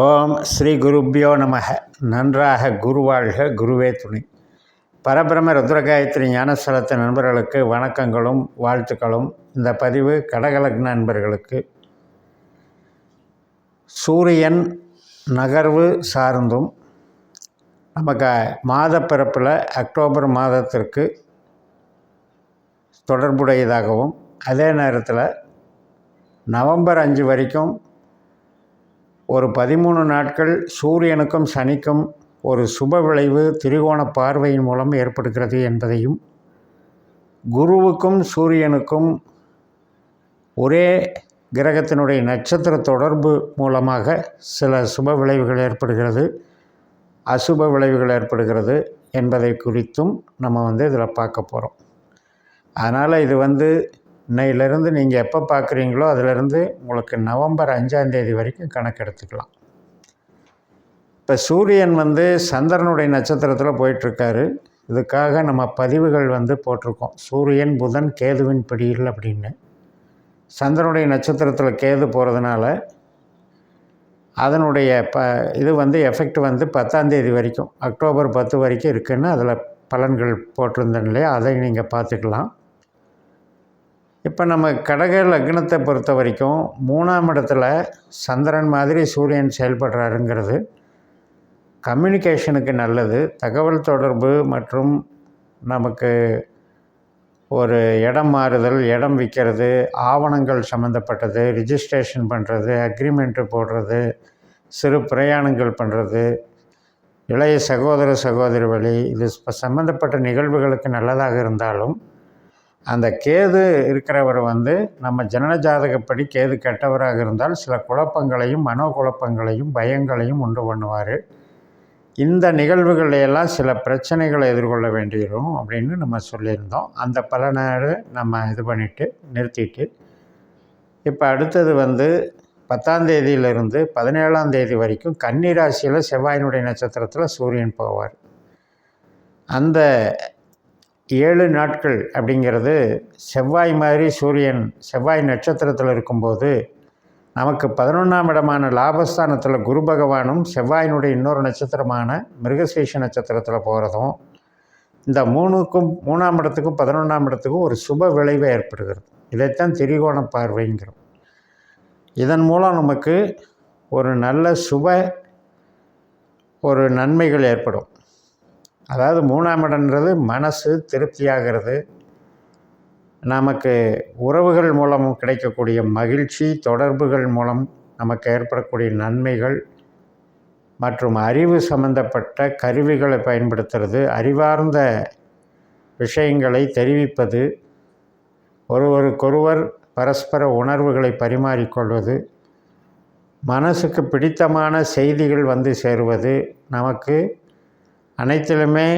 ஓம் ஸ்ரீ குருப்பியோ நமக. நன்றாக குருவாழ்க குருவே துணி. பரபிரம ருத்ரகாயத்ரி ஞானஸ்தலத்து நண்பர்களுக்கு வணக்கங்களும் வாழ்த்துக்களும். இந்த பதிவு கடகலக்ன நண்பர்களுக்கு. சூரியன் நகர்வு சார்ந்தும் நமக்கு மாத பிறப்பில் அக்டோபர் மாதத்திற்கு தொடர்புடையதாகவும் அதே நேரத்தில் நவம்பர் அஞ்சு வரைக்கும் ஒரு பதிமூணு நாட்கள் சூரியனுக்கும் சனிக்கும் ஒரு சுப விளைவு திரிகோண பார்வையின் மூலம் ஏற்படுகிறது என்பதையும் குருவுக்கும் சூரியனுக்கும் ஒரே கிரகத்தினுடைய நட்சத்திர தொடர்பு மூலமாக சில சுப விளைவுகள் ஏற்படுகிறது அசுப விளைவுகள் ஏற்படுகிறது என்பதை குறித்தும் நம்ம வந்து இதில் பார்க்க போகிறோம் அதனால் இது வந்து இன்னையிலேருந்து நீங்கள் எப்போ பார்க்குறீங்களோ அதிலிருந்து உங்களுக்கு நவம்பர் அஞ்சாந்தேதி வரைக்கும் கணக்கு எடுத்துக்கலாம். இப்போ சூரியன் வந்து சந்திரனுடைய நட்சத்திரத்தில் போயிட்டுருக்காரு. இதுக்காக நம்ம பதிவுகள் வந்து போட்டிருக்கோம். சூரியன் புதன் கேதுவின் பிடியில் அப்படின்னு. சந்திரனுடைய நட்சத்திரத்தில் கேது போகிறதுனால அதனுடைய ப இது வந்து எஃபெக்ட் வந்து பத்தாந்தேதி வரைக்கும் அக்டோபர் பத்து வரைக்கும் இருக்குதுன்னு அதில் பலன்கள் போட்டிருந்தேன் இல்லையா அதை நீங்கள் பார்த்துக்கலாம். இப்போ நம்ம கடக லக்னத்தை பொறுத்த வரைக்கும் மூணாம் இடத்துல சந்திரன் மாதிரி சூரியன் செயல்படுறாருங்கிறது கம்யூனிகேஷனுக்கு நல்லது. தகவல் தொடர்பு மற்றும் நமக்கு ஒரு இடம் மாறுதல் இடம் விற்கிறது ஆவணங்கள் சம்மந்தப்பட்டது ரிஜிஸ்ட்ரேஷன் பண்ணுறது அக்ரிமெண்ட்டு போடுறது சிறு பிரயாணங்கள் பண்ணுறது இளைய சகோதர சகோதரி வழி இது சம்மந்தப்பட்ட நிகழ்வுகளுக்கு நல்லதாக இருந்தாலும் அந்த கேது இருக்கிறவர் வந்து நம்ம ஜனன ஜாதகப்படி கேது கெட்டவராக இருந்தால் சில குழப்பங்களையும் மனோ குழப்பங்களையும் பயங்களையும் உண்டு பண்ணுவார். இந்த நிகழ்வுகளையெல்லாம் சில பிரச்சனைகளை எதிர்கொள்ள வேண்டியிருக்கும் அப்படின்னு நம்ம சொல்லியிருந்தோம். அந்த பல நேரம் நம்ம இது பண்ணிவிட்டு நிறுத்திட்டு இப்போ அடுத்தது வந்து பத்தாம் தேதியிலிருந்து பதினேழாம் தேதி வரைக்கும் கன்னிராசியில் செவ்வாயினுடைய நட்சத்திரத்தில் சூரியன் போவார். அந்த ஏழு நாட்கள் அப்படிங்கிறது செவ்வாய் மாதிரி சூரியன் செவ்வாய் நட்சத்திரத்தில் இருக்கும்போது நமக்கு பதினொன்றாம் இடமான லாபஸ்தானத்தில் குரு பகவானும் செவ்வாயினுடைய இன்னொரு நட்சத்திரமான மிருகசீஷ நட்சத்திரத்தில் போகிறதும் இந்த மூணுக்கும் மூணாம் இடத்துக்கும் பதினொன்றாம் இடத்துக்கும் ஒரு சுப விளைவு ஏற்படுகிறது. இதைத்தான் திரிகோண பார்வைங்கிறோம். இதன் மூலம் நமக்கு ஒரு நல்ல சுப ஒரு நன்மைகள் ஏற்படும். அதாவது மூணாம் இடன்றது மனசு திருப்தியாகிறது. நமக்கு உறவுகள் மூலம் கிடைக்கக்கூடிய மகிழ்ச்சி தொடர்புகள் மூலம் நமக்கு ஏற்படக்கூடிய நன்மைகள் மற்றும் அறிவு சம்பந்தப்பட்ட கருவிகளை பயன்படுத்துறது அறிவார்ந்த விஷயங்களை தெரிவிப்பது ஒருவருக்கொருவர் பரஸ்பர உணர்வுகளை பரிமாறிக்கொள்வது மனசுக்கு பிடித்தமான செய்திகள் வந்து சேருவது நமக்கு அனைத்திலுமே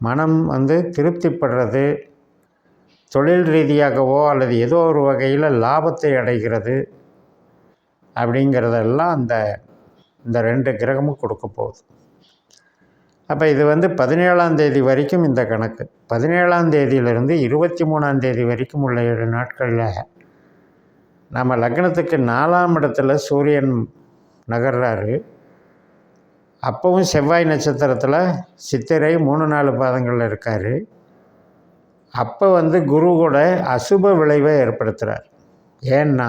மனம் வந்து திருப்திப்படுறது தொழில் ரீதியாகவோ அல்லது ஏதோ ஒரு வகையில் லாபத்தை அடைகிறது அப்படிங்கிறதெல்லாம் அந்த இந்த ரெண்டு கிரகமும் கொடுக்க போகுது. அப்போ இது வந்து பதினேழாம் தேதி வரைக்கும் இந்த கணக்கு. பதினேழாம் தேதியிலிருந்து இருபத்தி மூணாம் தேதி வரைக்கும் உள்ள ஏழு நாட்களில் நம்ம லக்னத்துக்கு நாலாம் இடத்துல சூரியன் நகர்றாரு. அப்போவும் செவ்வாய் நட்சத்திரத்தில் சித்திரை மூணு நாலு பாதங்களில் இருக்கார். அப்போ வந்து குரு கூட அசுப விளைவை ஏற்படுத்துகிறார் ஏன்னா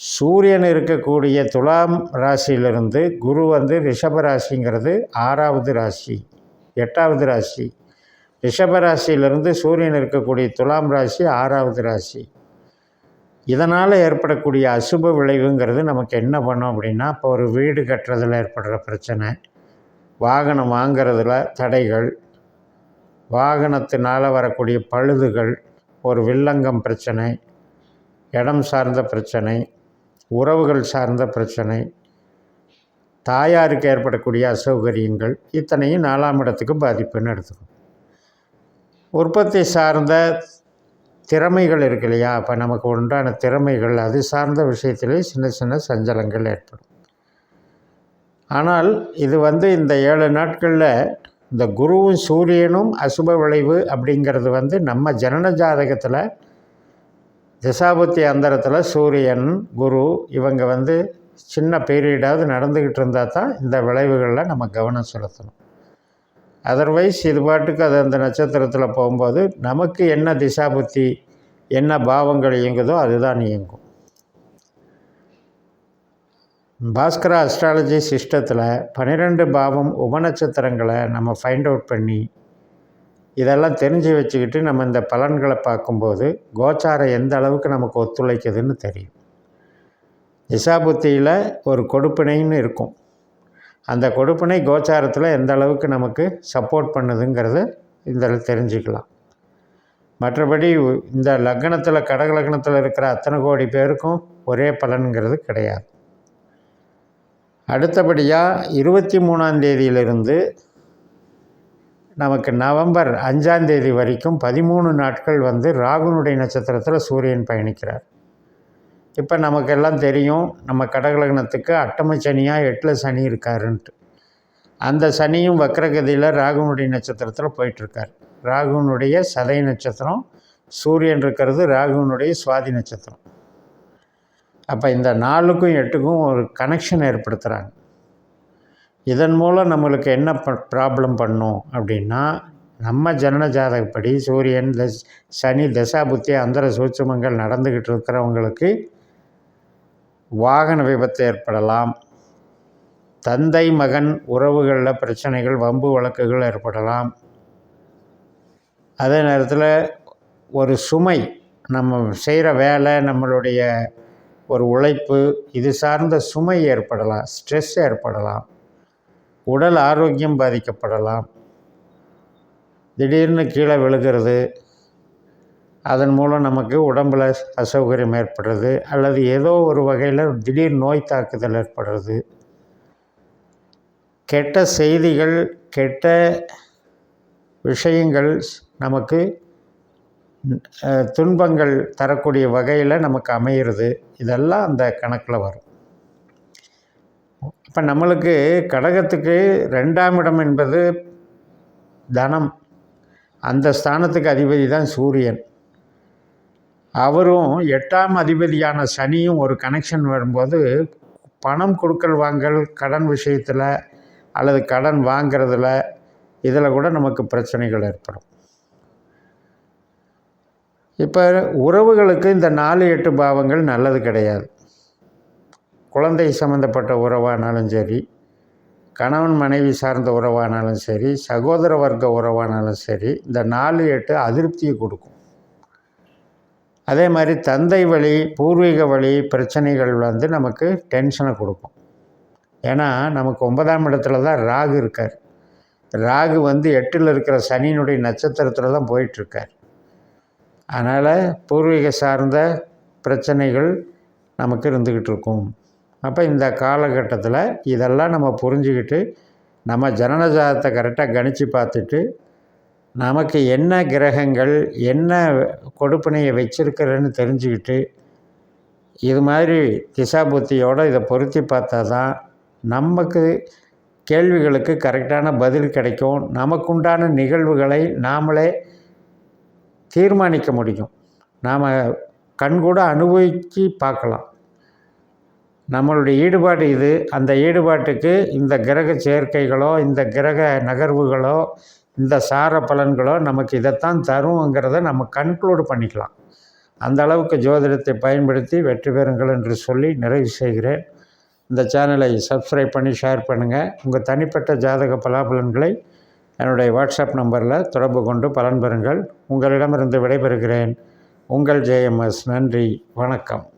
சூரியன் இருக்கக்கூடிய துலாம் ராசியிலிருந்து குரு வந்து ரிஷப ராசிங்கிறது ஆறாவது ராசி எட்டாவது ராசி. ரிஷப ராசியிலிருந்து சூரியன் இருக்கக்கூடிய துலாம் ராசி ஆறாவது ராசி. இதனால் ஏற்படக்கூடிய அசுப விளைவுங்கிறது நமக்கு என்ன பண்ணும் அப்படின்னா இப்போ ஒரு வீடு கட்டுறதில் ஏற்படுற பிரச்சனை வாகனம் வாங்கிறதுல தடைகள் வாகனத்தினால் வரக்கூடிய பழுதுகள் ஒரு வில்லங்கம் பிரச்சனை இடம் சார்ந்த பிரச்சனை உறவுகள் சார்ந்த பிரச்சனை தாயாருக்கு ஏற்படக்கூடிய அசௌகரியங்கள் இத்தனையும் நாலாம் இடத்துக்கு பாதிப்புன்னு எடுத்துக்கணும். உற்பத்தி சார்ந்த திறமைகள் இருக்கு இல்லையா? அப்போ நமக்கு உண்டான திறமைகள் அது சார்ந்த விஷயத்திலே சின்ன சின்ன சஞ்சலங்கள் ஏற்படும். ஆனால் இது வந்து இந்த ஏழு நாட்களில் இந்த குருவும் சூரியனும் அசுப விளைவு அப்படிங்கிறது வந்து நம்ம ஜனன ஜாதகத்தில் திசாபுத்தி அந்தரத்தில் சூரியன் குரு இவங்க வந்து சின்ன பீரியடாவது நடந்துக்கிட்டு இருந்தால் தான் இந்த விளைவுகளில் நம்ம கவனம் செலுத்தணும். அதர்வைஸ் இது பாட்டுக்கு அது அந்த நட்சத்திரத்தில் போகும்போது நமக்கு என்ன திசா புத்தி என்ன பாவங்கள் இயங்குதோ அதுதான் இயங்கும். பாஸ்கரா அஸ்ட்ராலஜி சிஸ்டத்தில் பன்னிரெண்டு பாவம் உபநட்சத்திரங்களை நம்ம ஃபைண்ட் அவுட் பண்ணி இதெல்லாம் தெரிஞ்சு வச்சுக்கிட்டு நம்ம இந்த பலன்களை பார்க்கும்போது கோச்சாரம் எந்த அளவுக்கு நமக்கு ஒத்துழைக்குதுன்னு தெரியும். திசாபுத்தியில் ஒரு கொடுப்பினைன்னு இருக்கும். அந்த கொடுப்பினை கோச்சாரத்தில் எந்த அளவுக்கு நமக்கு சப்போர்ட் பண்ணுதுங்கிறத இதில் தெரிஞ்சுக்கலாம். மற்றபடி இந்த லக்னத்தில் கடக லக்னத்தில் இருக்கிற அத்தனை கோடி பேருக்கும் ஒரே பலனுங்கிறது கிடையாது. அடுத்தபடியாக இருபத்தி மூணாம் தேதியிலிருந்து நமக்கு நவம்பர் அஞ்சாம் தேதி வரைக்கும் பதிமூணு நாட்கள் வந்து ராகுனுடைய நட்சத்திரத்தில் சூரியன் பயணிக்கிறார். இப்போ நமக்கெல்லாம் தெரியும் நம்ம கடகலக்னத்துக்கு அட்டம சனியாக எட்டில் சனி இருக்காருன்ட்டு. அந்த சனியும் வக்ரகதியில் ராகுனுடைய நட்சத்திரத்தில் போயிட்டுருக்கார். ராகுனுடைய சதை நட்சத்திரம் சூரியன் இருக்கிறது ராகுனுடைய சுவாதி நட்சத்திரம். அப்போ இந்த நாலுக்கும் எட்டுக்கும் ஒரு கனெக்ஷன் ஏற்படுத்துகிறாங்க இதன் மூலம் நம்மளுக்கு என்ன ப ப்ராப்ளம் பண்ணும் அப்படின்னா நம்ம ஜனன ஜாதகப்படி சூரியன் தஸ் சனி தசாபுத்தி அந்தர சூட்சமங்கள் நடந்துக்கிட்டு இருக்கிறவங்களுக்கு வாகன விபத்து ஏற்படலாம். தந்தை மகன் உறவுகளில் பிரச்சனைகள் வம்பு வழக்குகள் ஏற்படலாம். அதே நேரத்தில் ஒரு சுமை நம்ம செய்கிற வேலை நம்மளுடைய ஒரு உழைப்பு இது சார்ந்த சுமை ஏற்படலாம் ஸ்ட்ரெஸ் ஏற்படலாம் உடல் ஆரோக்கியம் பாதிக்கப்படலாம். திடீர்னு கீழே விழுகிறது அதன் மூலம் நமக்கு உடம்பில் அசௌகரியம் ஏற்படுறது அல்லது ஏதோ ஒரு வகையில் திடீர் நோய் தாக்குதல் ஏற்படுறது. கெட்ட செய்திகள் கெட்ட விஷயங்கள் நமக்கு துன்பங்கள் தரக்கூடிய வகையில் நமக்கு அமையிறது. இதெல்லாம் அந்த கணக்கில் வரும். இப்போ நம்மளுக்கு கடகத்துக்கு ரெண்டாம் இடம் என்பது தனம். அந்த ஸ்தானத்துக்கு அதிபதி தான் சூரியன். அவரும் எட்டாம் அதிபதியான சனியும் ஒரு கனெக்ஷன் வரும்போது பணம் கொடுக்கல் வாங்கல் கடன் விஷயத்தில் அல்லது கடன் வாங்கிறதுல இதில் கூட நமக்கு பிரச்சனைகள் ஏற்படும். இப்போ உறவுகளுக்கு இந்த நாலு எட்டு பாவங்கள் நல்லது கிடையாது. குழந்தை சம்மந்தப்பட்ட உறவானாலும் சரி கணவன் மனைவி சார்ந்த உறவானாலும் சரி சகோதர வர்க்க உறவானாலும் சரி இந்த நாலு எட்டு அதிருப்தியை கொடுக்கும். அதே மாதிரி தந்தை வழி பூர்வீக வழி பிரச்சனைகள் வந்து நமக்கு டென்ஷனை கொடுக்கும். ஏன்னா நமக்கு ஒன்பதாம் இடத்துல தான் ராகு இருக்கார். ராகு வந்து எட்டில் இருக்கிற சனியினுடைய நட்சத்திரத்தில் தான் போயிட்டுருக்கார். அதனால் பூர்வீக சார்ந்த பிரச்சனைகள் நமக்கு இருந்துக்கிட்டு இருக்கும். அப்போ இந்த காலகட்டத்தில் இதெல்லாம் நம்ம புரிஞ்சுக்கிட்டு நம்ம ஜனனஜாதத்தை கரெக்டாக கணித்து பார்த்துட்டு நமக்கு என்ன கிரகங்கள் என்ன கொடுப்பினையை வச்சிருக்கிறேன்னு தெரிஞ்சுக்கிட்டு இது மாதிரி திசா புத்தியோடு இதை பொருத்தி பார்த்தா தான் நமக்கு கேள்விகளுக்கு கரெக்டான பதில் கிடைக்கும். நமக்குண்டான நிகழ்வுகளை நாமளே தீர்மானிக்க முடியும். நாம் கண்கூட அனுபவித்து பார்க்கலாம். நம்மளுடைய ஈடுபாடு இது. அந்த ஈடுபாட்டுக்கு இந்த கிரக சேர்க்கைகளோ இந்த கிரக நகர்வுகளோ இந்த சார பலன்களோ நமக்கு இதைத்தான் தருங்கிறத நம்ம கன்க்ளூடு பண்ணிக்கலாம். அந்த அளவுக்கு ஜோதிடத்தை பயன்படுத்தி வெற்றி பெறுங்கள் என்று சொல்லி நிறைவு செய்கிறேன். இந்த சேனலை சப்ஸ்கிரைப் பண்ணி ஷேர் பண்ணுங்கள் உங்கள் தனிப்பட்ட ஜாதக பலாபலன்களை என்னுடைய வாட்ஸ்அப் நம்பரில் தொடர்பு கொண்டு பலன் பெறுங்கள். உங்களிடமிருந்து விடைபெறுகிறேன். உங்கள் ஜேஎம்எஸ் நன்றி. வணக்கம்.